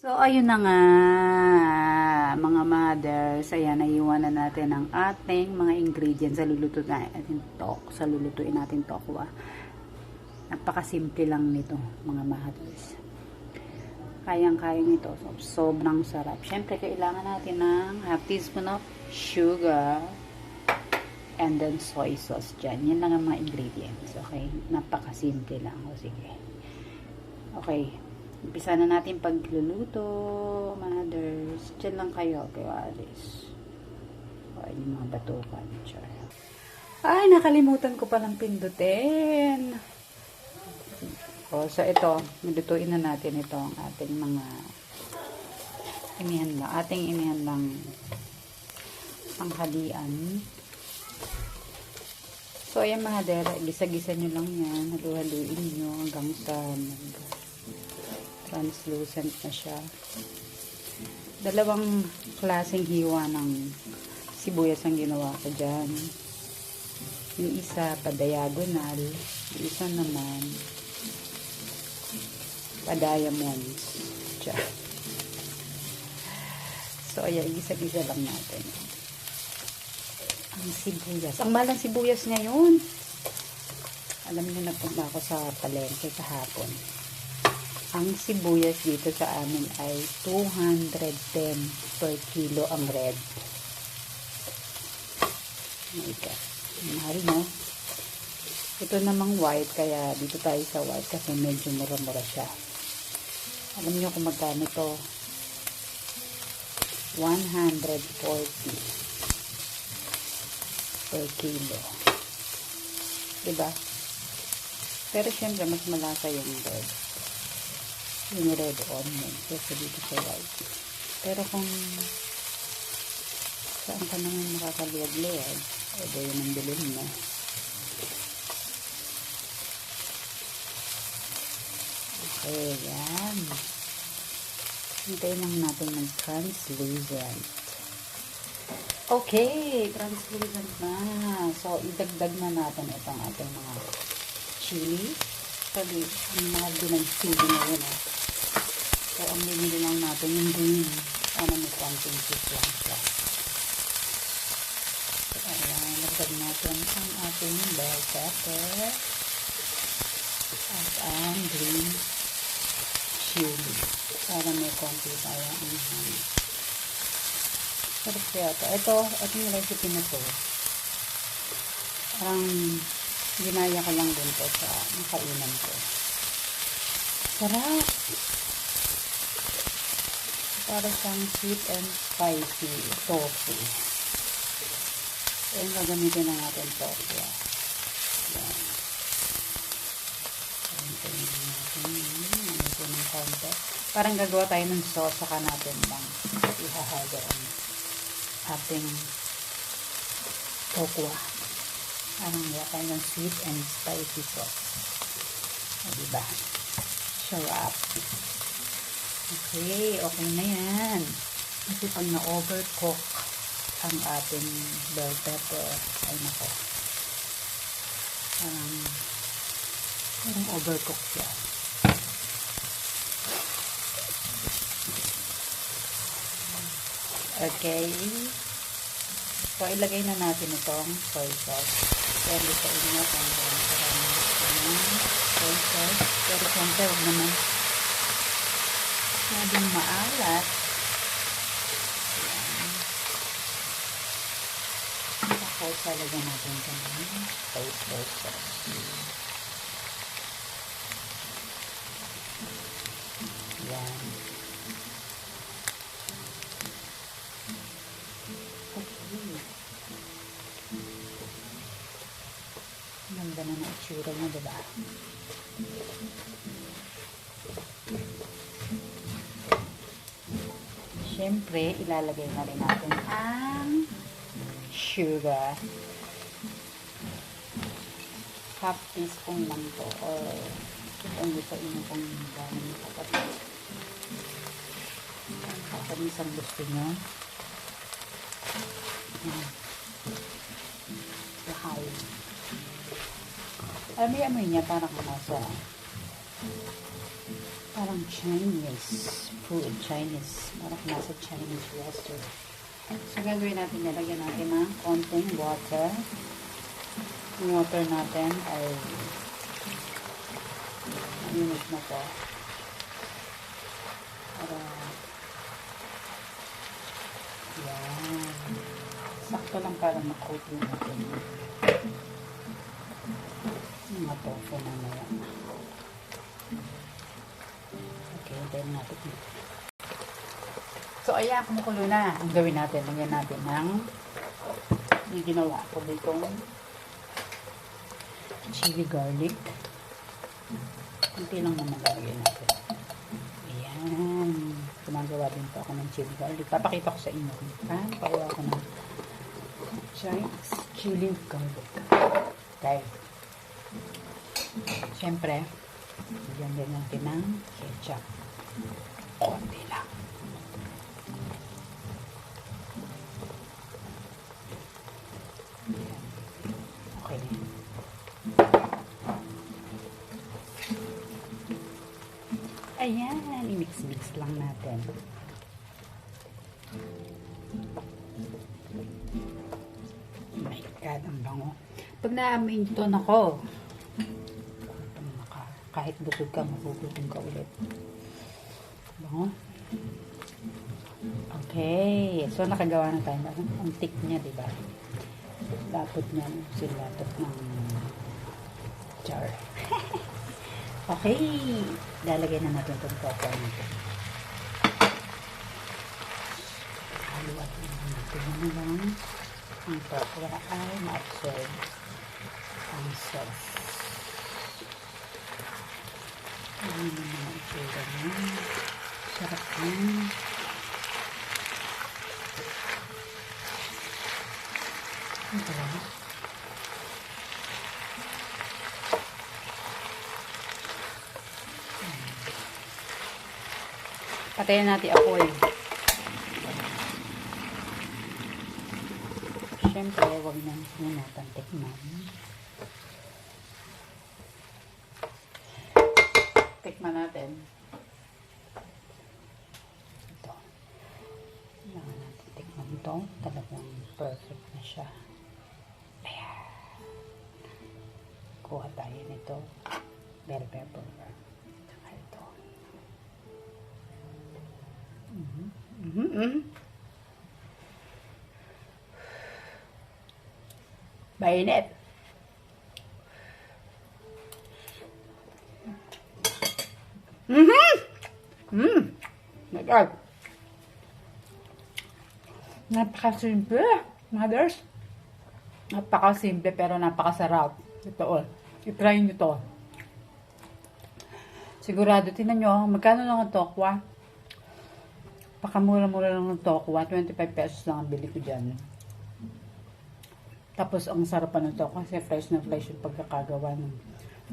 So, ayun na nga, mga mothers. Ayan, naiwanan natin ang ating mga ingredients sa luluto natin tok. Sa lulutuin natin tokwa. Napakasimple lang nito, mga mothers. Kayang-kaya nito. So, sobrang sarap. Siyempre, kailangan natin ng half teaspoon of sugar and then soy sauce dyan. Yan lang ang mga ingredients. Okay? Napakasimple lang. O, sige. Okay. Umpisa na natin pagluluto, mothers. Diyan lang kayo, kay Alice. O, ayun yung mga batukan. Ay, nakalimutan ko palang pindutin. O, so ito, nilutuin na natin ito ang ating mga imihan lang. Ating imihan lang panghalian. So, ayan mga dera, gisa-gisa nyo lang yan. Halu-haluin nyo hanggang sa mag translucent na siya. Dalawang klaseng hiwa ng sibuyas ang ginawa ko dyan. Yung isa pa diagonal, yung isa naman pa diamonds. Tiyan. So, ayan, isa-isa lang natin. Ang sibuyas. Ang malang sibuyas ngayon. Alam niyo, nagpunta ako sa palengke kahapon. Ang sibuyas dito sa amin ay 210 per kilo ang red. God. Mahal, no? Ito namang white, kaya dito tayo sa white kasi medyo mura-mura siya. Alam niyo kung magkano to? 140 per kilo. Diba? Pero syempre, mas malasa yung red yung red onion kesa dito sa white. Pero kung saan ka naman makakaliad-liad, o ba yun ang bilhin mo. Okay, yan. Hintayin lang natin ng translucent. Okay, translucent na. So, idagdag na natin itong ating mga chili. Ang mga ginang chili na yun eh. So, ang binili lang natin green. Ano, may konting soup lang siya. So, ayan, lagdag natin ang ating bell pepper at ang green chili. Para may konti tayo ang honey. Sarap kaya ito. Ito, itong recipe na to. Parang ginaya ko lang din to sa nakainan ko. Sarap! Para siyang sweet and spicy tofu. Ayan, gagamitin na natin tofu. Ayan. Ayan, natin. Ng konti. Parang gagawa tayo ng sauce, saka natin lang ihahaga ang ating tofu. Parang gawa tayo ng sweet and spicy sauce. O, diba? Sarap. Okay, okay na yan. Kasi pag na-overcook ang ating bell pepper, ay nako. Parang, parang overcook siya. Okay. So, ilagay na natin itong soy sauce. Depende sa inyo kung gano'n soy sauce. Pero siyempre, huwag naman masyadong maalat. Tapos, lalagyan natin ito ng oyster sauce. Okay. Ganda na na itsura niya, diba? Siyempre, ilalagay na rin natin ang sugar. Half teaspoon lang to. Or, kung gusto inyo kung gano'n kapatid. Kapatid ang gusto nyo. Yan. Lahay. Alam yung amoy niya, parang nasa parang Chinese food, Chinese. Parang nasa Chinese restaurant. So, gagawin natin, nilagyan natin ng konting water. Yung water natin ay mainit na to. Para yan. Sakto lang para yung natin. Mga tofu na na yan. Then natin. So, ayan, kumukulo na. Ang gawin natin, lagyan natin ng yung ginawa ko dito chili garlic. Kunti lang naman lagyan natin. Ayan. Gumagawa din po ako ng chili garlic. Papakita ko sa inyo paano pagawa ko ng chili garlic. Okay. Siyempre, bigyan din natin ng ketchup. Konti lang. Okay na. Ayan, i-mix-mix lang natin. Oh my God, ang bango. Pag naamoy ito, nako. Kahit bukod ka, magugutom ka ulit. Bango. Okay. So, nakagawa na tayo. Ang ang thick niya, di ba? Lapot niya. Silapot ng jar. okay. Lalagay na natin itong popcorn natin. Haluat na natin na lang. Ang popcorn ay ma-absorb ang sauce. Ano naman ang lang. Patayin natin ako eh. Siyempre, huwag na muna natin tikman. Tikman natin. Ito. Kailangan natin tikman ito. Talagang perfect na siya. Ayan. Kuha tayo nito. Bell pepper. Saka ito. Mhm. Mhm. mhm. Mainit. God. Napakasimple, mothers. Napakasimple pero napakasarap. Ito, oh. I-try nyo to. Sigurado, tinan nyo, magkano lang ang tokwa? Pakamura-mura lang ng tokwa. 25 pesos lang ang bili ko dyan. Tapos, ang sarap pa ng tokwa kasi fresh na fresh yung pagkakagawa ng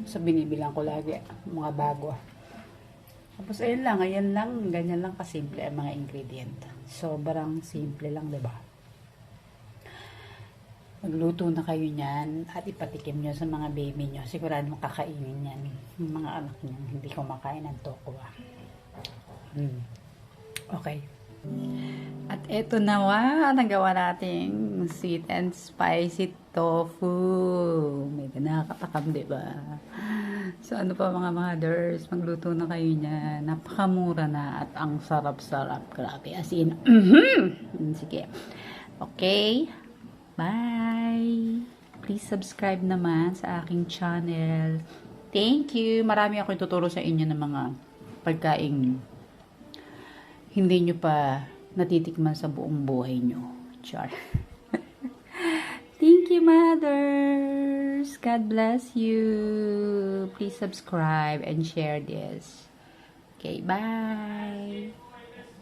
sa binibilang ko lagi, mga bago. Tapos, ayun lang, ayan lang, ganyan lang kasimple ang mga ingredient. Sobrang simple lang, ba? Magluto na kayo niyan at ipatikim nyo sa mga baby nyo. Sigurado makakainin yan. Yung mga anak nyo, hindi kumakain ng tokwa. Hmm. Okay. At eto na wa, nagawa nating sweet and spicy tofu. Medyo nakakatakam, di ba? So, ano pa mga mothers, magluto na kayo niya. Napakamura na at ang sarap-sarap. Grabe. As in, mhm. Sige. Okay. Bye! Please subscribe naman sa aking channel. Thank you! Marami ako ituturo sa inyo ng mga pagkain hindi nyo pa natitikman sa buong buhay nyo. Char. You, mothers! God bless you! Please subscribe and share this. Okay, bye!